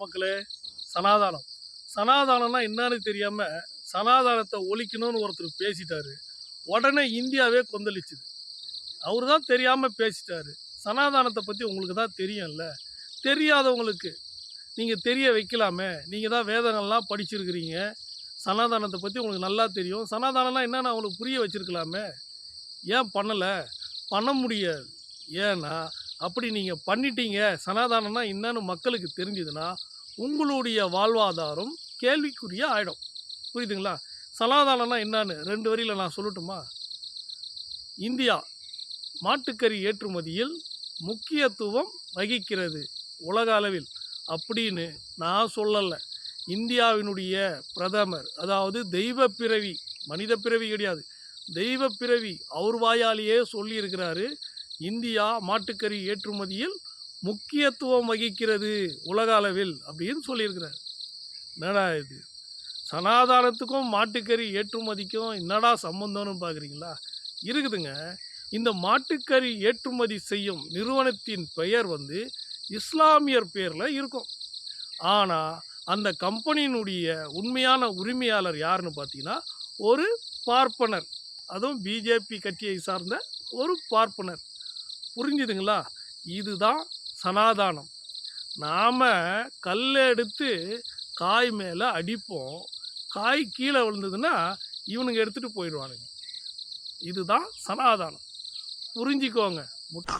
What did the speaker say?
மக்களே சனாதானம். சனாதானம்னா என்னன்னு தெரியாம சனாதானத்தை ஒழிக்கணும்னு ஒருத்தர் பேசிட்டாரு. உடனே இந்தியாவே கொந்தளிச்சுது. அவர் தான் தெரியாம பேசிட்டாரு. சனாதானத்தை பத்தி உங்களுக்கு தான் தெரியும்ல. தெரியாதவங்களுக்கு நீங்க தெரிய வைக்கலாமே. நீங்க தான் வேதங்கள்லாம் படிச்சிருக்கிறீங்க. சனாதானத்தை பத்தி உங்களுக்கு நல்லா தெரியும். சனாதானம்னா என்னன்னு அவங்களுக்கு புரிய வச்சிருக்கலாமே. ஏன் பண்ணலை? பண்ண முடியாது. ஏன்னா அப்படி நீங்கள் பண்ணிட்டீங்க சனாதானம்னா என்னன்னு மக்களுக்கு தெரிஞ்சுதுன்னா உங்களுடைய வாழ்வாதாரம் கேள்விக்குரிய ஆகிடும் புரியுதுங்களா? சனாதானம்னா என்னன்னு ரெண்டு வரியில் நான் சொல்லட்டுமா? இந்தியா மாட்டுக்கறி ஏற்றுமதியில் முக்கியத்துவம் வகிக்கிறது உலக அளவில். அப்படின்னு நான் சொல்லலை. இந்தியாவினுடைய பிரதமர் அதாவது தெய்வ பிறவி மனித பிறவி கிடையாது. தெய்வ பிறவி அவர் வாயாலேயே சொல்லியிருக்கிறாரு. இந்தியா மாட்டுக்கறி ஏற்றுமதியில் முக்கியத்துவம் வகிக்கிறது உலக அளவில் அப்படின்னு சொல்லியிருக்கிறார். என்னடா இது? சனாதானத்துக்கும் மாட்டுக்கறி ஏற்றுமதிக்கும் என்னடா சம்பந்தம்னு பார்க்குறீங்களா? இருக்குதுங்க. இந்த மாட்டுக்கறி ஏற்றுமதி செய்யும் நிறுவனத்தின் பெயர் வந்து இஸ்லாமியர் பேரில் இருக்கும். ஆனால் அந்த கம்பெனியினுடைய உண்மையான உரிமையாளர் யாருன்னு பார்த்தீங்கன்னா ஒரு பார்ப்பனர். அதுவும் பிஜேபி கட்சியை சார்ந்த ஒரு பார்ப்பனர். புரிஞ்சுதுங்களா? இதுதான் சனாதானம். நாம் கல் எடுத்து காய் மேலே அடிப்போம். காய் கீழே விழுந்ததுன்னா இவனுங்க எடுத்துகிட்டு போயிடுவானுங்க. இதுதான் சனாதானம். புரிஞ்சிக்கோங்க. முட்டை